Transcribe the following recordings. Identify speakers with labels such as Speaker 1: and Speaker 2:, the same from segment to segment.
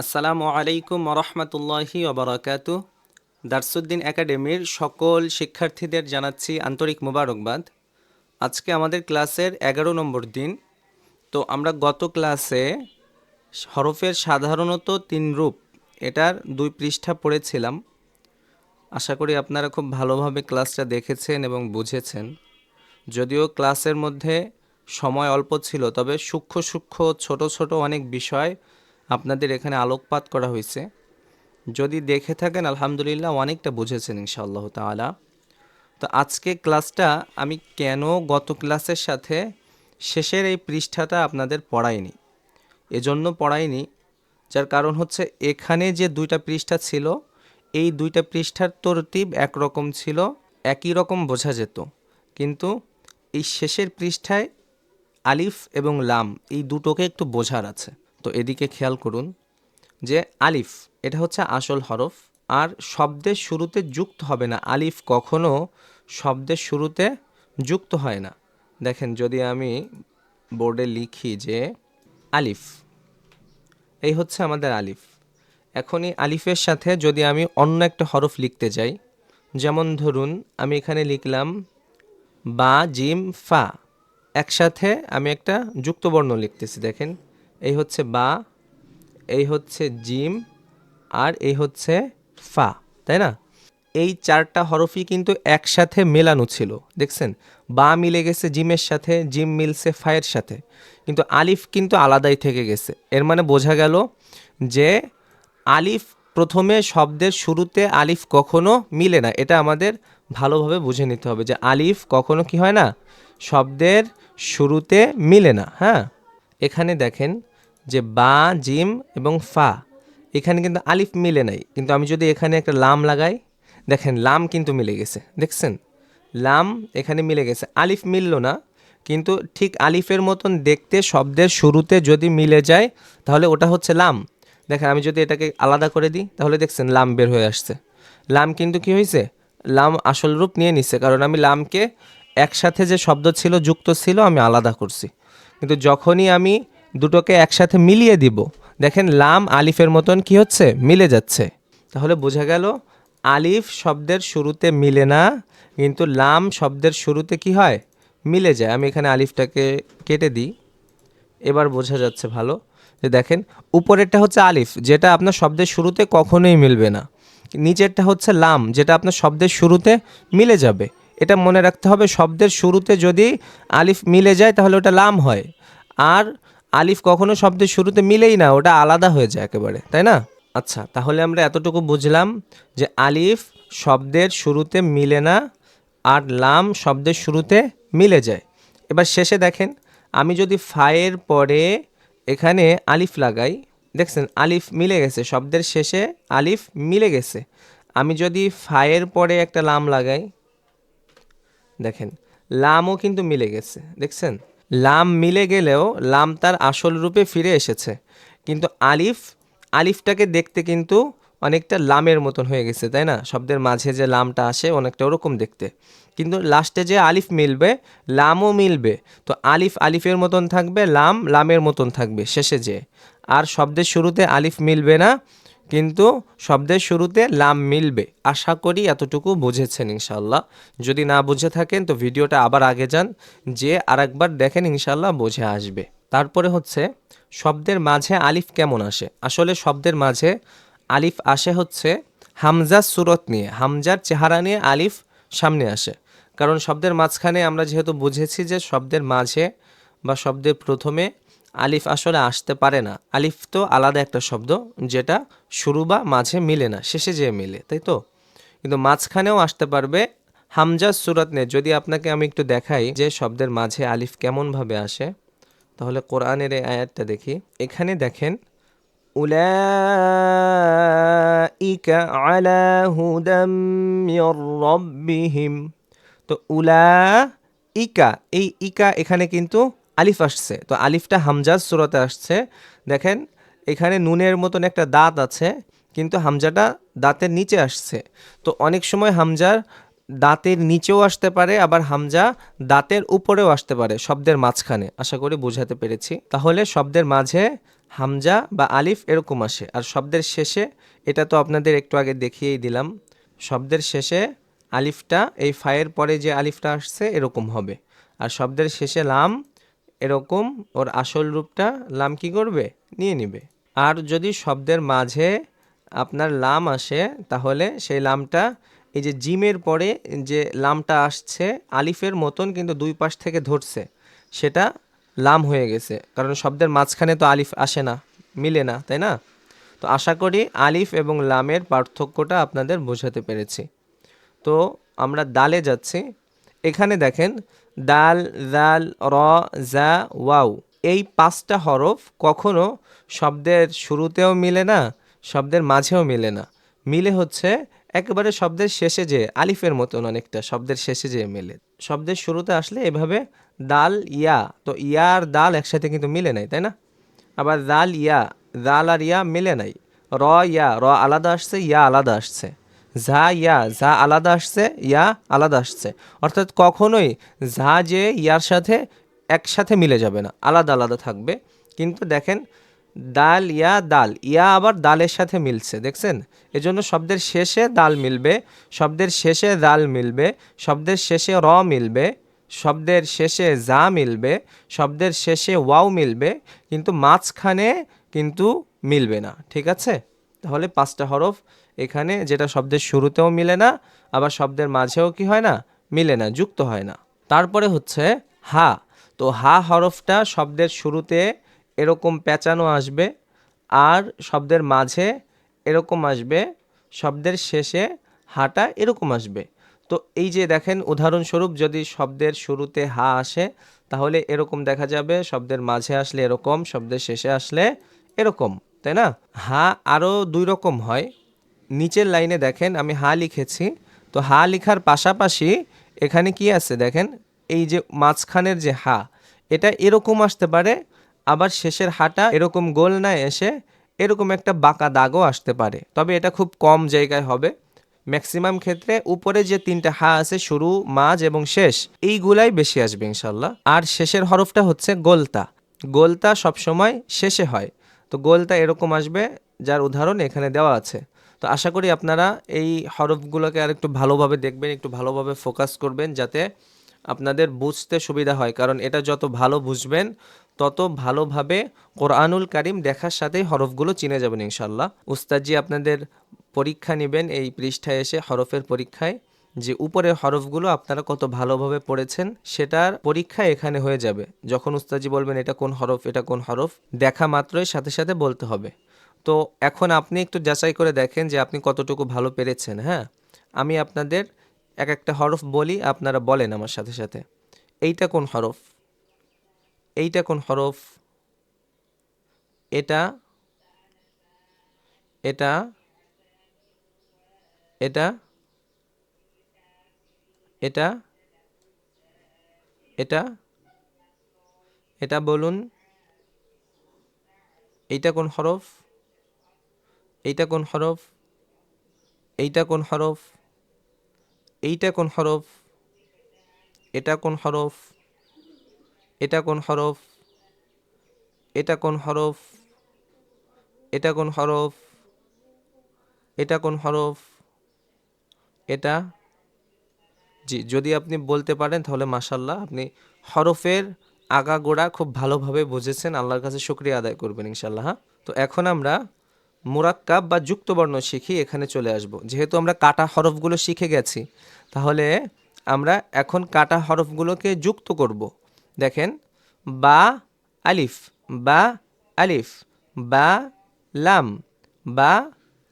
Speaker 1: আসসালামু আলাইকুম রহমতুল্লাহি ওবরাকাত। দারসুদ্দিন একাডেমির সকল শিক্ষার্থীদের জানাচ্ছি আন্তরিক মুবারকবাদ। আজকে আমাদের ক্লাসের এগারো নম্বর দিন। তো আমরা গত ক্লাসে হরফের সাধারণত তিন রূপ, এটার দুই পৃষ্ঠা পড়েছিলাম। আশা করি আপনারা খুব ভালোভাবে ক্লাসটা দেখেছেন এবং বুঝেছেন। যদিও ক্লাসের মধ্যে সময় অল্প ছিল, তবে সূক্ষ্ম সূক্ষ্ম ছোট ছোট অনেক বিষয় আপনাদের এখানে আলোকপাত করা হয়েছে। যদি দেখে থাকেন, আলহামদুলিল্লাহ অনেকটা বুঝেছেন ইনশাআল্লাহ তাআলা। তো আজকে ক্লাসটা আমি কেন গত ক্লাসের সাথে শেষের এই পৃষ্ঠাটা আপনাদের পড়াইনি? এজন্য পড়াইনি, যার কারণ হচ্ছে এখানে যে দুইটা পৃষ্ঠা ছিল, এই দুইটা পৃষ্ঠার তরতিব একরকম ছিল, একই রকম বোঝা যেত। কিন্তু এই শেষের পৃষ্ঠায় আলিফ এবং লাম এই দুটোকে একটু বোঝার আছে। তো এদিকে খেয়াল করুন যে আলিফ, এটা হচ্ছে আসল হরফ, আর শব্দের শুরুতে যুক্ত হবে না। আলিফ কখনো শব্দের শুরুতে যুক্ত হয় না। দেখেন, যদি আমি বোর্ডে লিখি যে আলিফ, এই হচ্ছে আমাদের আলিফ। এখন এই আলিফের সাথে যদি আমি অন্য একটা হরফ লিখতে যাই, যেমন ধরুন, আমি এখানে লিখলাম বা, জিম, ফা, একসাথে আমি একটা যুক্তবর্ণ লিখতেছি। দেখেন এই হচ্ছে বা, এই হচ্ছে জিম, আর এই হচ্ছে ফা, তাই না? এই চারটা হরফই কিন্তু একসাথে মেলানো ছিল, দেখছেন? বা মিলে গেছে জিমের সাথে, জিম মিলছে ফায়ের সাথে। কিন্তু আলিফ কিন্তু আলাদাই থেকে গেছে। এর মানে বোঝা গেল যে আলিফ প্রথমে শব্দের শুরুতে আলিফ কখনো মিলে না। এটা আমাদের ভালোভাবে বুঝে নিতে হবে যে আলিফ কখনো কি হয় না? শব্দের শুরুতে মিলে না হ্যাঁ? এখানে দেখেন যে বা, জিম এবং ফা, এখানে কিন্তু আলিফ মিলে নাই। কিন্তু আমি যদি এখানে একটা লাম লাগাই, দেখেন লাম কিন্তু মিলে গেছে, দেখছেন? লাম এখানে মিলে গেছে। আলিফ মিলল না, কিন্তু ঠিক আলিফের মতন দেখতে, শব্দের শুরুতে যদি মিলে যায়, তাহলে ওটা হচ্ছে লাম। দেখেন আমি যদি এটাকে আলাদা করে দিই, তাহলে দেখছেন লাম বের হয়ে আসছে। লাম কিন্তু কি হয়েছে? লাম আসল রূপ নিয়ে নিছে, কারণ আমি লামকে একসাথে যে শব্দ ছিল, যুক্ত ছিল, আমি আলাদা করছি। কিন্তু যখনই আমি দুটোকে একসাথে মিলিয়ে দিব। দেখেন লাম আলিফের মতন কি হচ্ছে? মিলে যাচ্ছে। তাহলে বোঝা গেল আলিফ শব্দের শুরুতে মিলে না, কিন্তু লাম শব্দের শুরুতে কি হয়? মিলে যায়। আমি এখানে আলিফটাকে কেটে দিই। এবার বোঝা যাচ্ছে ভালো যে দেখেন উপরেরটা হচ্ছে আলিফ, যেটা আপনার শব্দের শুরুতে কখনোই মিলবে না। নিচেরটা হচ্ছে লাম, যেটা আপনার শব্দের শুরুতে মিলে যাবে। এটা মনে রাখতে হবে, শব্দের শুরুতে যদি আলিফ মিলে যায় তাহলে ওটা লাম হয়। আর আলিফ কখনো শব্দের শুরুতে মিলেই না, ওটা আলাদা হয়ে যায় একেবারে, তাই না? আচ্ছা তাহলে আমরা এতটুকু বুঝলাম যে আলিফ শব্দের শুরুতে মিলে না আর লাম শব্দের শুরুতে মিলে যায়। এবার শেষে দেখেন, আমি যদি ফায়ের পরে এখানে আলিফ লাগাই, দেখছেন আলিফ মিলে গেছে, শব্দের শেষে আলিফ মিলে গেছে। আমি যদি ফায়ের পরে একটা লাম লাগাই, দেখেন, লামও কিন্তু মিলে গেছে, দেখছেন? লাম মিলে গেলেও লাম তার আসল রূপে ফিরে এসেছে। কিন্তু আলিফ, আলিফটাকে দেখতে কিন্তু অনেকটা লামের মতন হয়ে গেছে, তাই না? শব্দের মাঝে যে লামটা আসে অনেকটা ওরকম দেখতে। কিন্তু লাস্টে যে আলিফ মিলবে, লামও মিলবে। তো আলিফ আলিফের মতন থাকবে, লাম লামের মতন থাকবে, শেষে যে। আর শব্দের শুরুতে আলিফ মিলবে না কিন্তু শব্দের শুরুতে লাম মিলবে। আশা করি এতটুকু বুঝেছেন ইনশাল্লাহ যদি না বুঝে থাকেন তো ভিডিওটা আবার আগে যান যে আরেকবার দেখেন ইনশাল্লাহ বুঝে আসবে। তারপরে হচ্ছে, শব্দের মাঝে আলিফ কেমন আসে? আসলে শব্দের মাঝে আলিফ আসে হচ্ছে হামজার সুরত নিয়ে, হামজার চেহারা নিয়ে আলিফ সামনে আসে। কারণ শব্দের মাঝখানে আমরা যেহেতু বুঝেছি যে শব্দের মাঝে বা শব্দের প্রথমে আলিফ আসলে আসতে পারে না। আলিফ তো আলাদা একটা শব্দ, যেটা শুরু বা মাঝে মিলে না, শেষে যেয়ে মিলে, তাই তো? কিন্তু মাঝখানেও আসতে পারবে হামজার সুরত নিয়ে যদি আপনাকে আমি একটু দেখাই যে শব্দের মাঝে আলিফ কেমনভাবে আসে, তাহলে কোরআনের এই আয়াতটা দেখি। এখানে দেখেন, উলাইকা আলা তো উলা ইকা এই ইকা এখানে কিন্তু আলিফ আসছে। তো আলিফটা হামজার সুরতে আসছে। দেখেন, এখানে নুনের মতন একটা দাঁত আছে, কিন্তু হামজাটা দাঁতের নিচে আসছে। তো অনেক সময় হামজার দাঁতের নিচেও আসতে পারে, আবার হামজা দাঁতের উপরেও আসতে পারে শব্দের মাঝখানে। আশা করি বোঝাতে পেরেছি। তাহলে শব্দের মাঝে হামজা বা আলিফ এরকম আসে। আর শব্দের শেষে, এটা তো আপনাদের একটু আগে দেখিয়েই দিলাম, শব্দের শেষে আলিফটা, এই ফায়ের পরে যে আলিফটা আসছে, এরকম হবে। আর শব্দের শেষে লাম এরকম ওর আসল রূপটা লাম কি করবে? নিয়ে নিবে। আর যদি শব্দের মাঝে আপনার লাম আসে, তাহলে সেই লামটা এই যে জিমের পরে যে লামটা আসছে, আলিফের মতন কিন্তু দুই পাশ থেকে ধরছে, সেটা লাম হয়ে গেছে। কারণ শব্দের মাঝখানে তো আলিফ আসে না, মিলে না, তাই না? তো আশা করি আলিফ এবং লামের পার্থক্যটা আপনাদের বোঝাতে পেরেছি। তো আমরা দালে যাচ্ছি। এখানে দেখেন, দাল, জাল, র, জা, ওয়াও। এই পাঁচটা হরফ কখনো শব্দের শুরুতেও মিলে না, শব্দের মাঝেও মিলে না। মিলে হচ্ছে একেবারে শব্দের শেষে যে, আলিফের মতন অনেকটা শব্দের শেষে যে মেলে। শব্দের শুরুতে আসলে এভাবে দাল, ইয়া, তো ইয়া আর দাল একসাথে কিন্তু মিলে নাই, তাই না? আবার দাল ইয়া দাল আর ইয়া মিলে নাই। র, ইয়া, র আলাদা আসছে, ইয়া আলাদা আসছে। ঝা ইয়া ঝা আলাদা আসছে, ইয়া আলাদা আসছে। অর্থাৎ কখনোই ঝা যে, ইয়ার সাথে একসাথে মিলে যাবে না। আলাদা আলাদা থাকবে। কিন্তু দেখেন দাল ইয়া দাল। ইয়া আবার দালের সাথে মিলছে, দেখছেন? এজন্য শব্দের শেষে দাল মিলবে, শব্দের শেষে দাল মিলবে, শব্দের শেষে র মিলবে, শব্দের শেষে যা মিলবে, শব্দের শেষে ওয়াও মিলবে, কিন্তু মাঝখানে কিন্তু মিলবে না। ঠিক আছে? তাহলে পাঁচটা হরফ এখানে যেটা শব্দের শুরুতেও মিলে না, আবার শব্দের মাঝেও কি হয় না? মিলে না, যুক্ত হয় না। তারপরে হচ্ছে হা। তো হা হরফটা শব্দের শুরুতে এরকম পেঁচানো আসবে, আর শব্দের মাঝে এরকম আসবে, শব্দের শেষে হাটা এরকম আসবে। তো এই যে দেখেন, উদাহরণস্বরূপ যদি শব্দের শুরুতে হা আসে, তাহলে এরকম দেখা যাবে, শব্দের মাঝে আসলে এরকম, শব্দের শেষে আসলে এরকম। তাই না? হা আরও দুই রকম হয়। নিচের লাইনে দেখেন, আমি হা লিখেছি। তো হা লিখার পাশাপাশি এখানে কি আছে দেখেন? এই যে মাঝখানের যে হা, এটা এরকম আসতে পারে, আবার শেষের হাটা এরকম গোল না এসে এরকম একটা বাঁকা দাগও আসতে পারে। তবে এটা খুব কম জায়গায় হবে। ম্যাক্সিমাম ক্ষেত্রে উপরে যে তিনটা হা আছে, শুরু, মাঝ এবং শেষ, এইগুলাই বেশি আসবে ইনশাল্লাহ আর শেষের হরফটা হচ্ছে গোলতা। গোলতা সবসময় শেষে হয়। তো গোলটা এরকম আসবে, যার উদাহরণ এখানে দেওয়া আছে। তো আশা করি আপনারা এই হরফগুলোকে আর একটু ভালোভাবে দেখবেন, একটু ভালোভাবে ফোকাস করবেন যাতে আপনাদের বুঝতে সুবিধা হয়। কারণ এটা যত ভালো বুঝবেন, তত ভালোভাবে কোরআনুল কারিম দেখার সাথেই হরফগুলো চিনে যাবেন ইনশাল্লাহ উস্তাদজি আপনাদের পরীক্ষা নেবেন এই পৃষ্ঠায় এসে হরফের পরীক্ষায়। যে উপরের হরফগুলো আপনারা কত ভালোভাবে পড়েছেন, সেটার পরীক্ষা এখানে হয়ে যাবে। যখন উস্তাজি বলবেন, এটা কোন হরফ, এটা কোন হরফ? দেখা মাত্রই সাথে সাথে বলতে হবে। তো এখন আপনি একটু যাচাই করে দেখেন যে আপনি কতটুকু ভালো পেরেছেন হ্যাঁ? আমি আপনাদের এক একটা হরফ বলি, আপনারা বলেন আমার সাথে সাথে। এইটা কোন হরফ? এইটা কোন হরফ? এটা? এটা? এটা? এটা এটা এটা বলুন। এইটা কোন হরফ? এইটা কোন হরফ? এইটা কোন হরফ? এইটা কোন হরফ? এটা কোন হরফ? এটা কোন হরফ? এটা কোন হরফ? এটা কোন হরফ? এটা কোন হরফ? এটা জি, যদি আপনি বলতে পারেন তাহলে মাসাল্লাহ আপনি হরফের আগাগোড়া খুব ভালোভাবে বুঝেছেন। আল্লাহর কাছে শুক্রিয়া আদায় করবেন ইনশাল্লাহ হ্যাঁ? তো এখন আমরা মুরাক্কাব বা যুক্তবর্ণ শিখি, এখানে চলে আসব। যেহেতু আমরা কাটা হরফগুলো শিখে গেছি, তাহলে আমরা এখন কাটা হরফগুলোকে যুক্ত করব। দেখেন, বা আলিফ বা আলিফ, বা লাম বা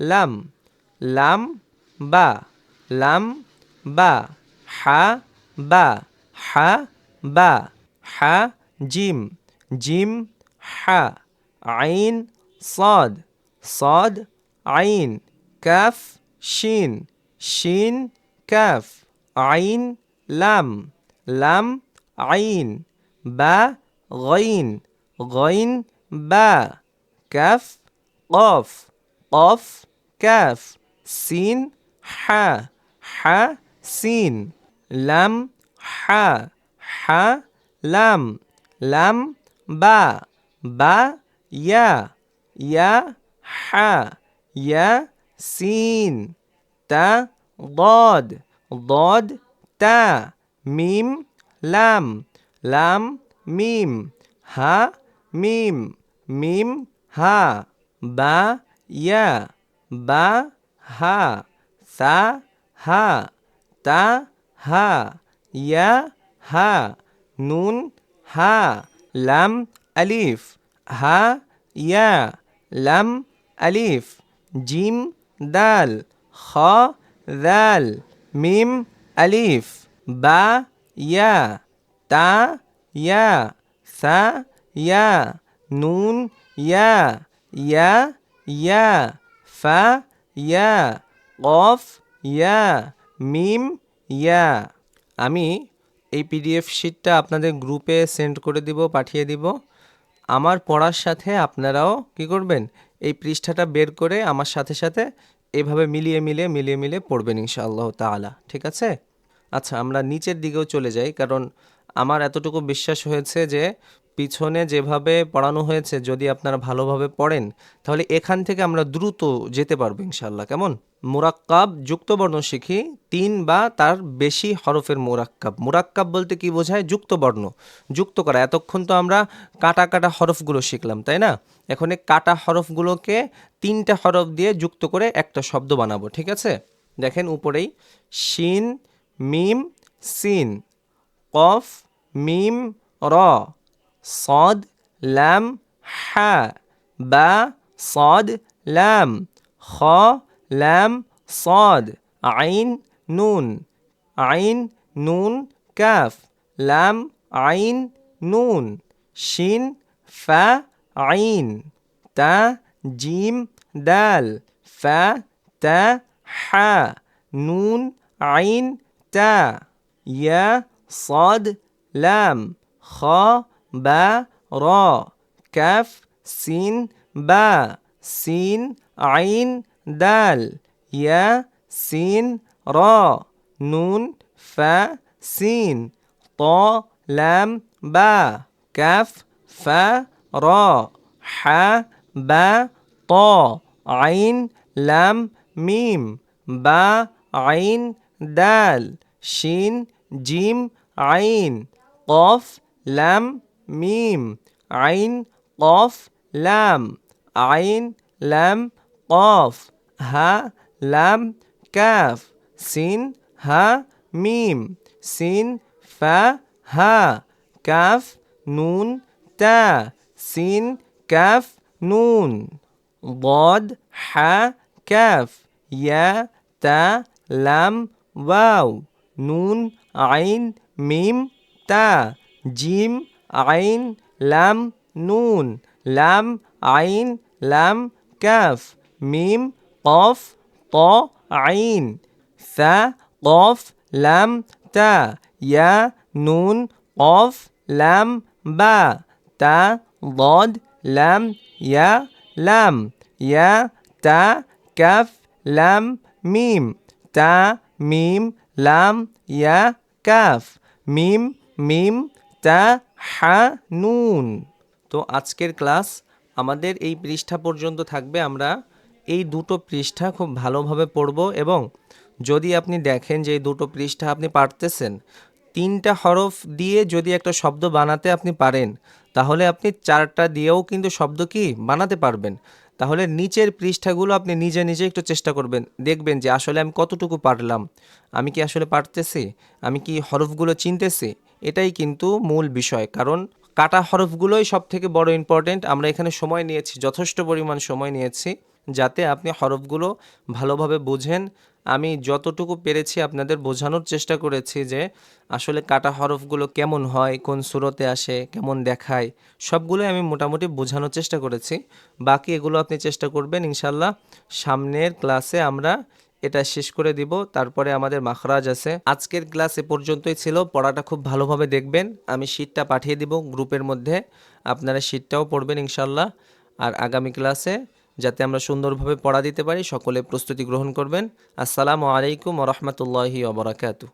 Speaker 1: লাম লাম বা লাম বা। হা বা হা বা, হা জিম জিম হা, আইন সদ সদ আইন, কাফ শিন শিন কাফ, আইন লাম লাম আইন, বা গইন গইন বা, কাফ কফ কফ কাফ, সিন হা হা সিন। লাম হা হা লাম লাম বা বা ইয়া ইয়া হা ইয়া সিন তা ضاد ضاد تا মিম লাম লাম মিম হা মিম মিম হা বা ইয়া বা হা সা হা তা হা ইয়া হা নুন হা লাম আলিফ হা ইয়া লাম আলিফ জিম দাল খ দাল মিম আলিফ বা ইয়া তা ইয়া সা ইয়া নুন ইয়া ইয়া ইয়া ফা ইয়া কফ ইয়া মিম ইয়া, আমি এই পিডিএফ শিটটা আপনাদের গ্রুপে সেন্ড করে দিব, পাঠিয়ে দিব। আমার পড়ার সাথে আপনারাও কি করবেন? এই পৃষ্ঠাটা বের করে আমার সাথে সাথে এভাবে মিলিয়ে মিলিয়ে মিলিয়ে মিলিয়ে পড়বেন ইনশাআল্লাহ তাআলা, ঠিক আছে? আচ্ছা আমরা নিচের দিকেও চলে যাই, কারণ আমার এতটুকু বিশ্বাস হয়েছে যে পিছনে যেভাবে পড়ানো হয়েছে, যদি আপনারা ভালোভাবে পড়েন, তাহলে এখান থেকে আমরা দ্রুত যেতে পারব ইনশাল্লাহ কেমন? মোরাক্কাব, যুক্তবর্ণ শিখি, তিন বা তার বেশি হরফের মুরাক্কাব। মুরাক্কাব বলতে কি বোঝায়? যুক্তবর্ণ। যুক্ত করা। এতক্ষণ তো আমরা কাটা কাটা হরফগুলো শিখলাম, তাই না? এখন কাটা হরফগুলোকে তিনটা হরফ দিয়ে যুক্ত করে একটা শব্দ বানাবো, ঠিক আছে? দেখেন উপরেই, শিন, মিম, সিন, কফ, মিম, র। صاد لام حا. با صاد لام. خا لام صاد. عين نون. عين نون كاف. لام عين نون. شين فا عين. تا جيم دال. فا تا حا. نون عين تا. يا صاد لام. خا বা র কাফ সিন বা সিন আইন দাল ইয়া সিন র নুন ফা সিন ত লাম বা কাফ ফা র হা বা ত আইন লাম মিম বা আইন দাল শিন জিম আইন কফ লাম মিম আইন কফ লাম আইন লাম কফ হা লাম কাফ সিন হা মিম সিন ফা হা কাফ নুন তা সিন কাফ নুন ضاد حا كاف يا تا لام واو نون عين ميم تا জিম عين لام نون. لام عين لام كاف. ميم قاف طا عين. ثا قاف لام تا. يا نون قاف لام با. تا ضاد لام يا لام. يا تا كاف لام ميم. تا ميم لام يا كاف. ميم ميم تا হা নুন তো আজকের ক্লাস আমাদের এই পৃষ্ঠা পর্যন্ত থাকবে। আমরা এই দুটো পৃষ্ঠা খুব ভালোভাবে পড়ব এবং যদি আপনি দেখেন যে এই দুটো পৃষ্ঠা আপনি পারতেছেন, তিনটা হরফ দিয়ে যদি একটা শব্দ বানাতে আপনি পারেন, তাহলে আপনি চারটা দিয়েও কিন্তু শব্দ কি বানাতে পারবেন। তাহলে নিচের পৃষ্ঠাগুলো আপনি নিজে নিজে একটু চেষ্টা করবেন। দেখবেন যে আসলে আমি কতটুকু পারলাম। আমি কি আসলে পারতেছি? আমি কি হরফগুলো চিনতেছি? এটাই কিন্তু মূল বিষয়। কারণ কাটা হরফগুলোই সব থেকে বড় ইম্পর্টেন্ট আমরা এখানে সময় নিয়েছি, যথেষ্ট পরিমাণ সময় নিয়েছি, যাতে আপনি হরফগুলো ভালোভাবে বুঝেন। আমি যতটুকু পেরেছি আপনাদের বোঝানোর চেষ্টা করেছি যে আসলে কাটা হরফগুলো কেমন হয়, কোন সুরতে আসে, কেমন দেখায়, সবগুলোই আমি মোটামুটি বোঝানোর চেষ্টা করেছি। বাকি এগুলো আপনি চেষ্টা করবেন ইনশাল্লাহ সামনের ক্লাসে আমরা এটা শেষ করে দিব। তারপরে আমাদের মাখরাজ আছে। আজকের ক্লাস এ পর্যন্তই ছিল। পড়াটা খুব ভালোভাবে দেখবেন। আমি শীটটা পাঠিয়ে দিব গ্রুপের মধ্যে। আপনারা শীটটাও পড়বেন ইনশাল্লাহ আর আগামী ক্লাসে যাতে আমরা সুন্দরভাবে পড়া দিতে পারি, সকলে প্রস্তুতি গ্রহণ করবেন। আসসালামু আলাইকুম রহমতুল্লাহি ওবরাকাতু